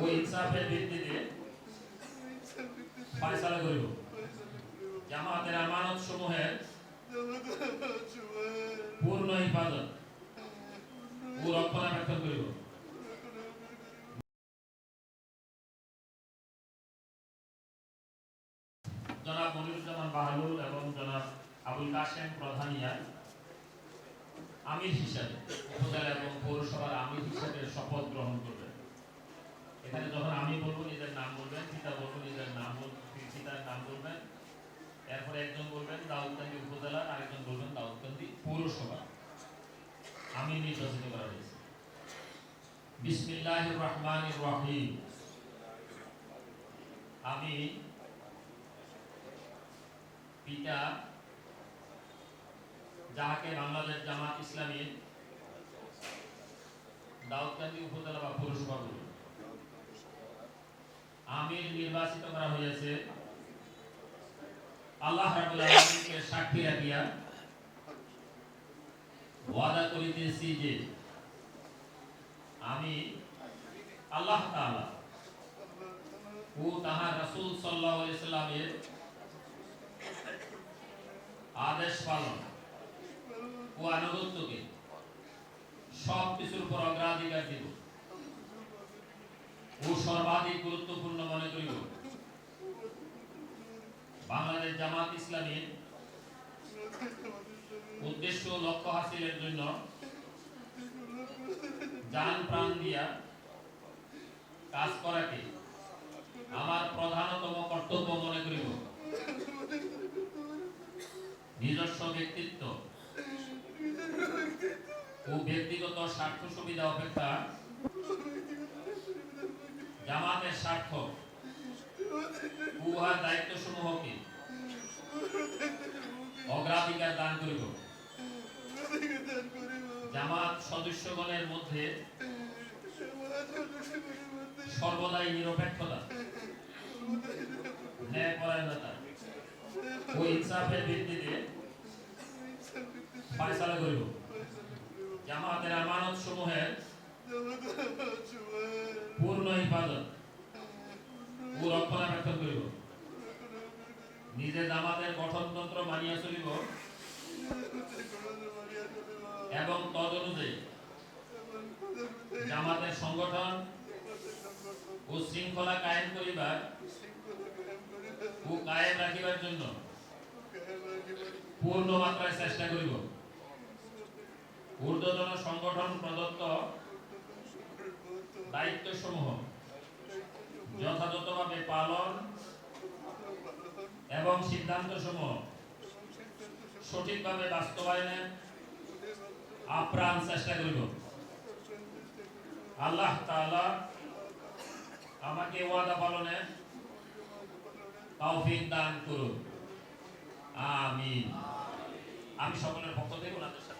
ও ইনসাফের ভিত্তিতে ফয়সালা করিব। জামাতের আমানত সমূহের পূর্ণ হিফাজত ও রক্ষণাবেক্ষণ করিব। জনাব মনিরুজ্জামান এবং জনাব আবুল কাশেম প্রধানিয়া আমির হিসাবে উপজেলা এবং পৌরসভার আমির হিসাবে শপথ গ্রহণ করবেন বিসমিল্লাহির রহমানির রহিম আমি পিতা, যাহাকে বাংলাদেশ জামাত ইসলামী দাউদকান্দি উপজেলা বা পৌরসভা আমির নির্বাচিত করা হয়েছে। আল্লাহ রাব্বুল আলামিনকে সাক্ষী রাখিয়া ওয়াদা করিতেছি যে, আমি আল্লাহ ও তাহার রাসূল সাল্লাল্লাহু আলাইহি সাল্লামের আদেশ পালন ও আনুগত্যকে সব কিছুর উপর অগ্রাধিকার দিব। ও সর্বাধিক গুরুত্বপূর্ণ মনে করিব। বাংলাদেশ জামাত ইসলামীর উদ্দেশ্য লক্ষ্য হাসিলের জন্য জান প্রাণ দিয়া কাজ করাকে আমার প্রধানতম কর্তব্য মনে করিব। নিজস্ব ব্যক্তিত্ব ও ব্যক্তিগত স্বার্থ সুবিধা অপেক্ষা জামাতের স্বার্থ উহার দায়িত্ব সমূহকে অগ্রাধিকার দান করিব। জামাত সদস্যগণের মধ্যে সর্বদাই নিরপেক্ষতা। ন্যায়পরায়ণতা। ও ইনসাফের ভিত্তিতে ফয়সালা করিব। জামাতের আমানত সমূহের পূর্ণ হিফাজত ও রক্ষণাবেক্ষণ করিব। নিজে জামাতের গঠনতন্ত্র মানিয়া চলিব এবং তদ অনুযায়ী জামাতের সংগঠন ও শৃঙ্খলা কায়েম করিবার ও কায়েম রাখিবার জন্য পূর্ণ মাত্রায় চেষ্টা করিব। ঊর্ধ্বতন সংগঠন প্রদত্ত দায়িত্ব সমূহ যথাযথভাবে পালন এবং সিদ্ধান্ত সমূহ সঠিকভাবে বাস্তবায়নে আপ্রাণ চেষ্টা করিব। আল্লাহ আমাকে ওয়াদা পালনে তৌফিক দান করুন। আমিন। আমি সকলের পক্ষ থেকে ওনাদের সাথে